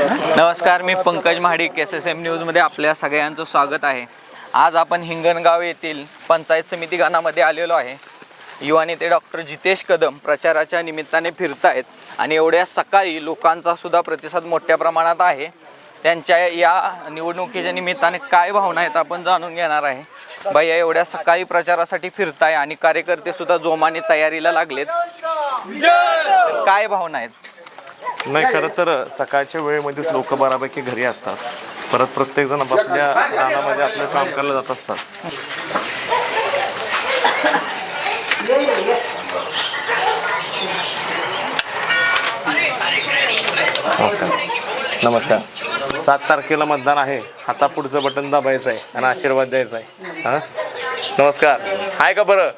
नमस्कार मी Pankaj Mahadik S S M न्यूजमध्ये आपल्या सगळ्यांचं स्वागत आहे. आज आपण हिंगणगाव येथील पंचायत समिती गानामध्ये आलेलो आहे. युवा नेते डॉक्टर जितेश कदम प्रचाराच्या निमित्ताने फिरत आहेत आणि एवढ्या सकाळी लोकांचा सुद्धा प्रतिसाद मोठ्या प्रमाणात आहे. त्यांच्या या निवडणुकीच्या निमित्ताने काय भावना आहेत आपण जाणून घेणार आहे. भैया एवढ्या सकाळी प्रचारासाठी फिरताय आणि कार्यकर्ते सुद्धा जोमाने तयारीला लागलेत. काय भावना आहेत? नाही खरं तर सकाळच्या वेळेमध्येच लोक बऱ्यापैकी घरी असतात. परत प्रत्येक जण आपल्या रानामध्ये आपलं काम करायला जात असतात. नमस्कार. नमस्कार. सात तारखेला मतदान आहे. आता पुढचं बटन दाबायचं आहे आणि आशीर्वाद द्यायचा आहे हां? नमस्कार. आहे का बरं?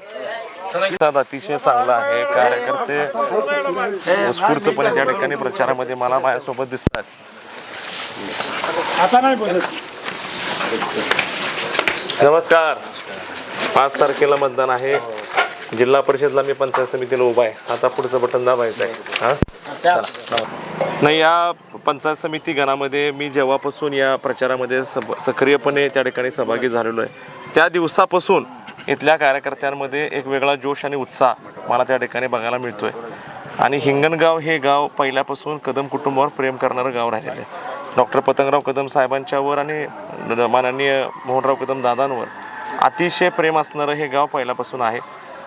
अतिशय चांगला आहे. कार्यकर्ते उत्स्फूर्तपणे त्या ठिकाणी प्रचारामध्ये मला माझ्यासोबत दिसतात. नमस्कार. पाच तारखेला मतदान आहे. जिल्हा परिषदला मी पंचायत समितीला उभा आहे. आता पुढचं बटन दाबायचं आहे. हा. नाही या पंचायत समिती गणामध्ये मी जेव्हापासून या प्रचारामध्ये सब सक्रियपणे त्या ठिकाणी सहभागी झालेलो आहे त्या दिवसापासून इथल्या कार्यकर्त्यांमध्ये एक वेगळा जोश आणि उत्साह मला त्या ठिकाणी बघायला मिळतोय. आणि हिंगणगाव हे गाव पहिल्यापासून कदम कुटुंबावर प्रेम करणारं गाव राहिलेलं आहे. डॉक्टर पतंगराव कदम साहेबांच्यावर आणि माननीय मोहनराव कदम दादांवर अतिशय प्रेम असणारं हे गाव पहिल्यापासून आहे.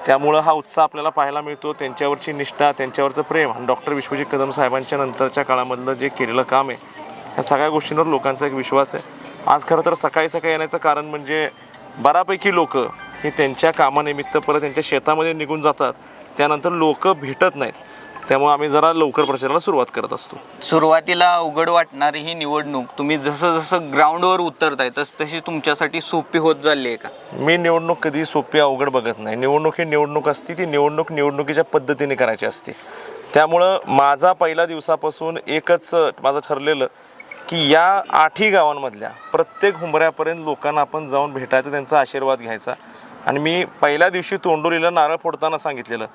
त्यामुळं हा उत्साह आपल्याला पाहायला मिळतो. त्यांच्यावरची निष्ठा त्यांच्यावरचं प्रेम आणि डॉक्टर विश्वजित कदम साहेबांच्या नंतरच्या काळामधलं जे केलेलं काम आहे ह्या सगळ्या गोष्टींवर लोकांचा एक विश्वास आहे. आज खरं तर सकाळी सकाळी येण्याचं कारण म्हणजे बऱ्यापैकी लोक हे त्यांच्या कामानिमित्त परत त्यांच्या शेतामध्ये निघून जातात. त्यानंतर लोक भेटत नाहीत. त्यामुळे आम्ही जरा लवकर प्रचाराला सुरुवात करत असतो. सुरुवातीला अवघड वाटणारी ही निवडणूक तुम्ही जसं जसं ग्राउंडवर उतरताय तस तशी तुमच्यासाठी सोपी होत चालली आहे का? मी निवडणूक कधी सोपी अवघड बघत नाही. निवडणूक ही निवडणूक असते ती निवडणूक निवडणुकीच्या पद्धतीने करायची असते. त्यामुळं माझा पहिल्या दिवसापासून एकच माझं ठरलेलं की या आठही गावांमधल्या प्रत्येक हुंबऱ्यापर्यंत लोकांना आपण जाऊन भेटायचं त्यांचा आशीर्वाद घ्यायचा. आणि मी पहिल्या दिवशी तोंडोलीला नारळ फोडताना सांगितलेलं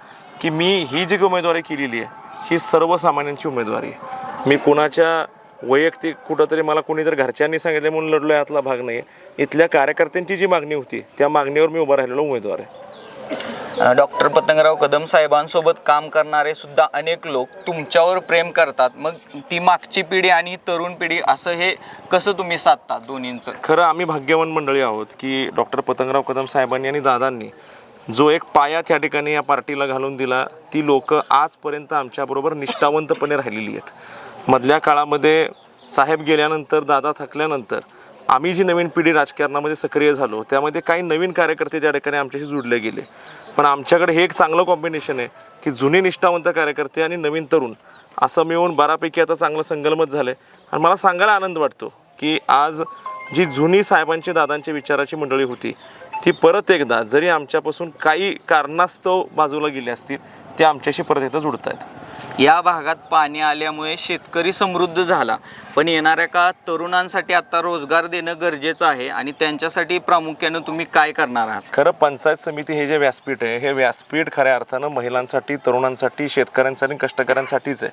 की मी ही जी उमेदवारी केलेली आहे ही सर्वसामान्यांची उमेदवारी आहे. मी कुणाच्या वैयक्तिक कुठंतरी मला कोणी जर घरच्यांनी सांगितले म्हणून लढलो यातला भाग नाही इथल्या कार्यकर्त्यांची जी मागणी होती त्या मागणीवर मी उभा राहिलेलो उमेदवार आहे. डॉक्टर पतंगराव कदम साहेबांसोबत काम करणारे सुद्धा अनेक लोक तुमच्यावर प्रेम करतात. मग ती मागची पिढी आणि तरुण पिढी असं हे कसं तुम्ही साधता दोन्हींचं? खरं आम्ही भाग्यवान मंडळी आहोत की डॉक्टर पतंगराव कदम साहेबांनी आणि दादांनी जो एक पाया त्या ठिकाणी या पार्टीला घालून दिला ती लोक आजपर्यंत आमच्याबरोबर निष्ठावंतपणे राहिलेली आहेत. मधल्या काळामध्ये साहेब गेल्यानंतर दादा थकल्यानंतर आम्ही जी नवीन पिढी राजकारणामध्ये सक्रिय झालो त्यामध्ये काही नवीन कार्यकर्ते त्या ठिकाणी आमच्याशी जुडले गेले. पण आमच्याकडे हे एक चांगलं कॉम्बिनेशन आहे की जुने निष्ठावंत कार्यकर्ते आणि नवीन तरुण असं मिळून बऱ्यापैकी आता चांगलं संगलमत झालं आहे आणि मला सांगायला आनंद वाटतो की आज जी जुनी साहेबांची दादांच्या विचाराची मंडळी होती ती परत एकदा जरी आमच्यापासून काही कारणास्तव बाजूला गेली असतील ते आमच्याशी परत एकदा जुडत आहेत या भागात पाणी आल्यामुळे शेतकरी समृद्ध झाला. पण येणाऱ्या काळात तरुणांसाठी आता रोजगार देणं गरजेचं आहे आणि त्यांच्यासाठी प्रामुख्यानं तुम्ही काय करणार आहात? खरं पंचायत समिती हे जे व्यासपीठ आहे हे व्यासपीठ खऱ्या अर्थानं महिलांसाठी तरुणांसाठी शेतकऱ्यांसाठी कष्टकऱ्यांसाठीच आहे.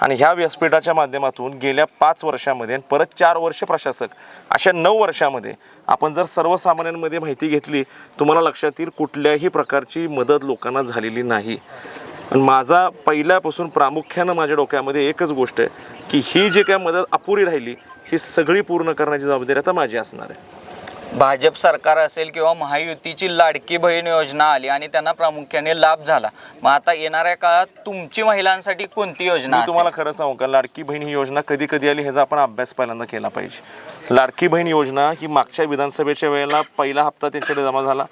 आणि ह्या व्यासपीठाच्या माध्यमातून गेल्या पाच वर्षामध्ये आणि परत चार वर्ष प्रशासक अशा नऊ वर्षामध्ये आपण जर सर्वसामान्यांमध्ये माहिती घेतली तुम्हाला लक्षात येईल कुठल्याही प्रकारची मदत लोकांना झालेली नाही. आणि माझा पहिल्यापासून प्रामुख्यानं माझ्या डोक्यामध्ये एकच गोष्ट आहे की ही जी काय मदत अपुरी राहिली ही सगळी पूर्ण करण्याची जबाबदारी आता माझी असणार आहे. भाजप सरकार असेल किंवा महायुतीची लाडकी बहीण योजना आली आणि त्यांना प्रामुख्याने लाभ झाला मग आता येणाऱ्या काळात तुमची महिलांसाठी कोणती योजना मी असेल? तुम्हाला खरं सांगू का लाडकी बहीण ही योजना कधी कधी आली ह्याचा आपण अभ्यास पहिल्यांदा केला पाहिजे. लाडकी बहीण योजना ही मागच्या विधानसभेच्या वेळेला पहिला हप्ता त्यांच्याकडे जमा झाला.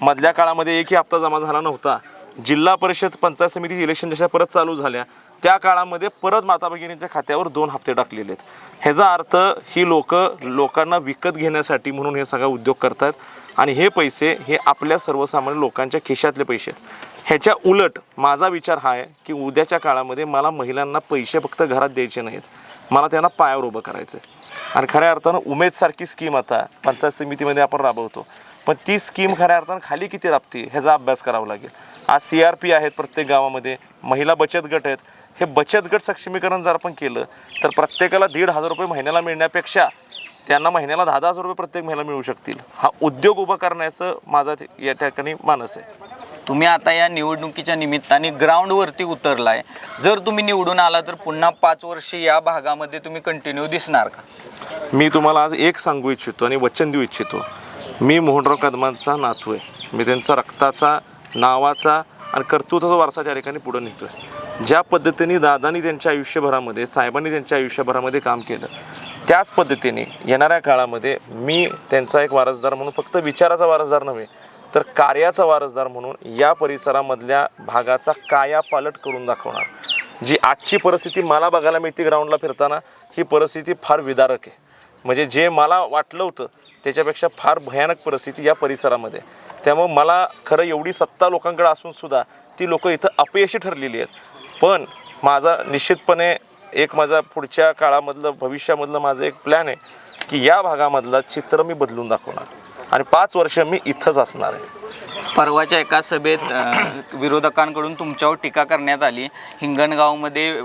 मधल्या काळामध्ये एकही हप्ता जमा झाला नव्हता. जिल्हा परिषद पंचायत समिती इलेक्शन जशा परत चालू झाल्या त्या काळामध्ये परत माता भगिनींच्या खात्यावर दोन हप्ते टाकलेले आहेत. ह्याचा अर्थ ही लोक लोकांना विकत घेण्यासाठी म्हणून हे सगळा उद्योग करतात आणि हे पैसे हे आपल्या सर्वसामान्य लोकांच्या खिशातले पैसे आहेत. ह्याच्या उलट माझा विचार हा आहे की उद्याच्या काळामध्ये मला महिलांना पैसे फक्त घरात द्यायचे नाहीत. मला त्यांना पायावर उभं करायचं आहे. आणि खऱ्या अर्थानं उमेदसारखी स्कीम आता पंचायत समितीमध्ये आपण राबवतो. पण ती स्कीम खऱ्या अर्थानं खाली किती राबते ह्याचा अभ्यास करावा लागेल. आज सी आर पी आहेत प्रत्येक गावामध्ये. महिला बचत गट आहेत. हे बचत गट सक्षमीकरण जर आपण केलं तर प्रत्येकाला दीड हजार रुपये महिन्याला मिळण्यापेक्षा त्यांना महिन्याला दहा दहा हजार रुपये प्रत्येक महिन्याला मिळू शकतील. हा उद्योग उभा करण्याचं माझा या ठिकाणी मानस आहे. तुम्ही आता या निवडणुकीच्या निमित्ताने ग्राउंडवरती उतरलाय. जर तुम्ही निवडून आला तर पुन्हा पाच वर्ष या भागामध्ये तुम्ही कंटिन्यू दिसणार का? मी तुम्हाला आज एक सांगू इच्छितो आणि वचन देऊ इच्छितो. मी मोहनराव कदमांचा नातू आहे. मी त्यांचा रक्ताचा नावाचा आणि कर्तृत्वाचा वारसा त्या ठिकाणी पुढे नेतो आहे ज्या पद्धतीने दादानी त्यांच्या आयुष्यभरामध्ये साहेबांनी त्यांच्या आयुष्यभरामध्ये काम केलं त्याच पद्धतीने येणाऱ्या काळामध्ये मी त्यांचा एक वारसदार म्हणून फक्त विचाराचा वारसदार नव्हे तर कार्याचा वारसदार म्हणून या परिसरामधल्या भागाचा कायापालट करून दाखवणार. जी आजची परिस्थिती मला बघायला मिळते ग्राउंडला फिरताना ही परिस्थिती फार विदारक आहे. म्हणजे जे मला वाटलं होतं त्याच्यापेक्षा फार भयानक परिस्थिती या परिसरामध्ये. त्यामुळं मला खरं एवढी सत्ता लोकांकडे असून सुद्धा ती लोक इथं अपयशी ठरलेली आहेत. पण माझा निश्चितपणे एक माझा पुढच्या काळामधलं भविष्यामधलं माझं एक प्लॅन आहे की या भागामधलं चित्र मी बदलून दाखवणार. आणि पाच वर्ष मी इथंच असणार आहे. परवाच्या एका सभेत विरोधकांकडून तुमच्यावर टीका करण्यात आली. हिंगणगावमध्ये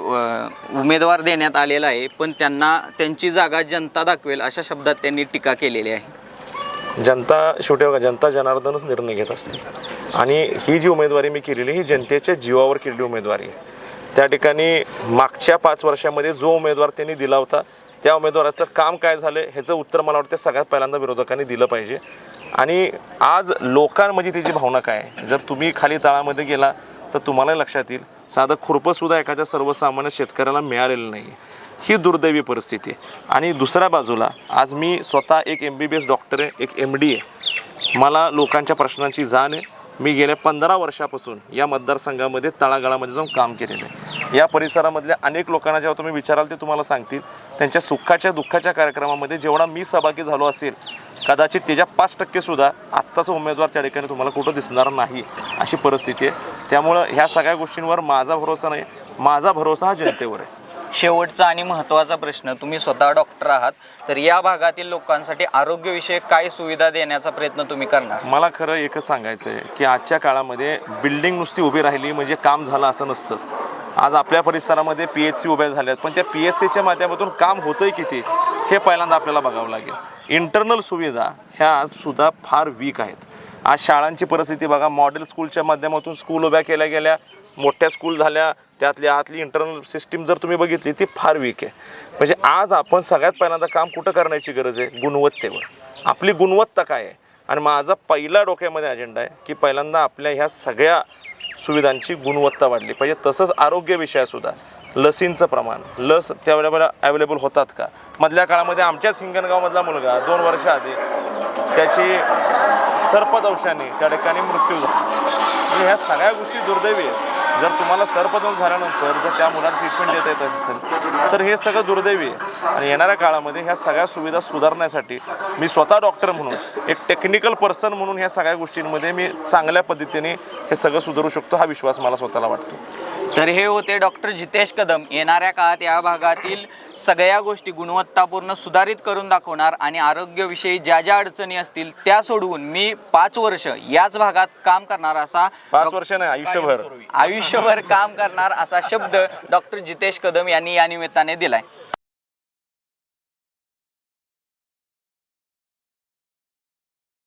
उमेदवार देण्यात आलेला आहे पण त्यांना त्यांची जागा जनता दाखवेल अशा शब्दात त्यांनी टीका केलेली आहे. जनता शेवटी बघा जनता जनार्दनच निर्णय घेत असते. आणि ही जी उमेदवारी मी केलेली ही जनतेच्या जीवावर केलेली उमेदवारी आहे. त्या ठिकाणी मागच्या पाच वर्षामध्ये जो उमेदवार त्यांनी दिला होता त्या उमेदवाराचं काम काय झालं ह्याचं उत्तर मला वाटतं सगळ्यात पहिल्यांदा विरोधकांनी दिलं पाहिजे. आणि आज लोकांमध्ये त्याची भावना काय आहे? जर तुम्ही खाली तळामध्ये गेला तर तुम्हाला लक्षात येईल साधं खुरपंसुद्धा एखाद्या सर्वसामान्य शेतकऱ्याला मिळालेलं नाही आहे ही दुर्दैवी परिस्थिती आणि दुसऱ्या बाजूला आज मी स्वतः एक M B B S doctor आहे एक एम डी आहे. मला लोकांच्या प्रश्नांची जाण आहे. मी गेल्या पंधरा वर्षापासून या मतदारसंघामध्ये तळागाळामध्ये जाऊन काम केलेलं आहे. या परिसरामधल्या अनेक लोकांना जेव्हा तुम्ही विचाराल ते तुम्हाला सांगतील त्यांच्या सुखाच्या दुःखाच्या कार्यक्रमामध्ये जेवढा मी सहभागी झालो असेल कदाचित त्याच्या पाच टक्केसुद्धा आत्ताचा उमेदवार त्या ठिकाणी तुम्हाला कुठं दिसणार नाही अशी परिस्थिती आहे. त्यामुळं ह्या सगळ्या गोष्टींवर माझा भरोसा नाही. माझा भरोसा हा जनतेवर आहे. शेवटचा आणि महत्त्वाचा प्रश्न तुम्ही स्वतः डॉक्टर आहात तर या भागातील लोकांसाठी आरोग्यविषयक काय सुविधा देण्याचा प्रयत्न तुम्ही करणार? मला खरं एकच सांगायचं आहे की आजच्या काळामध्ये बिल्डिंग नुसती उभी राहिली म्हणजे काम झालं असं नसतं. आज आपल्या परिसरामध्ये पी एच सी उभ्या झाल्यात पण त्या पी एच सीच्या माध्यमातून काम होतं आहे किती हे पहिल्यांदा आपल्याला बघावं लागेल. इंटरनल सुविधा ह्या आज सुद्धा फार वीक आहेत. आज शाळांची परिस्थिती बघा मॉडेल स्कूलच्या माध्यमातून स्कूल उभ्या केल्या गेल्या मोठ्या स्कूल झाल्या त्यातली आतली इंटरनल सिस्टीम जर तुम्ही बघितली ती फार वीक आहे. म्हणजे आज आपण सगळ्यात पहिल्यांदा काम कुठं करण्याची गरज आहे? गुणवत्तेवर. आपली गुणवत्ता काय आहे? आणि माझा पहिला डोक्यामध्ये अजेंडा आहे की पहिल्यांदा आपल्या ह्या सगळ्या सुविधांची गुणवत्ता वाढली पाहिजे. तसंच आरोग्य विषयासुद्धा लसींचं प्रमाण. लस त्यावेळेला अवेलेबल होतात का? मधल्या काळामध्ये आमच्याच हिंगणगावमधला मुलगा दोन वर्ष आधी त्याची सर्पदंशाने त्या ठिकाणी मृत्यू झाला. म्हणजे ह्या सगळ्या गोष्टी दुर्दैवी आहेत. जर तुम्हाला सरपदम झाल्यानंतर जर त्या मुलाला ट्रीटमेंट देता येत असेल तर हे सगळं दुर्दैवी आहे. आणि येणाऱ्या काळामध्ये ह्या सगळ्या सुविधा सुधारण्यासाठी मी स्वतः डॉक्टर म्हणून एक टेक्निकल पर्सन म्हणून ह्या सगळ्या गोष्टींमध्ये मी चांगल्या पद्धतीने हे सगळं सुधारू शकतो हा विश्वास मला स्वतःला वाटतो. तर हे होते डॉक्टर जितेश कदम. येणाऱ्या काळात या भागातील सगळ्या गोष्टी गुणवत्तापूर्ण सुधारित करून दाखवणार आणि आरोग्यविषयी ज्या ज्या अडचणी असतील त्या सोडवून मी पाच वर्ष याच भागात काम करणार असा पाच वर्ष नाही आयुष्यभर. आयुष्यभर काम करणार असा शब्द डॉक्टर जितेश कदम यांनी या निमित्ताने दिलाय.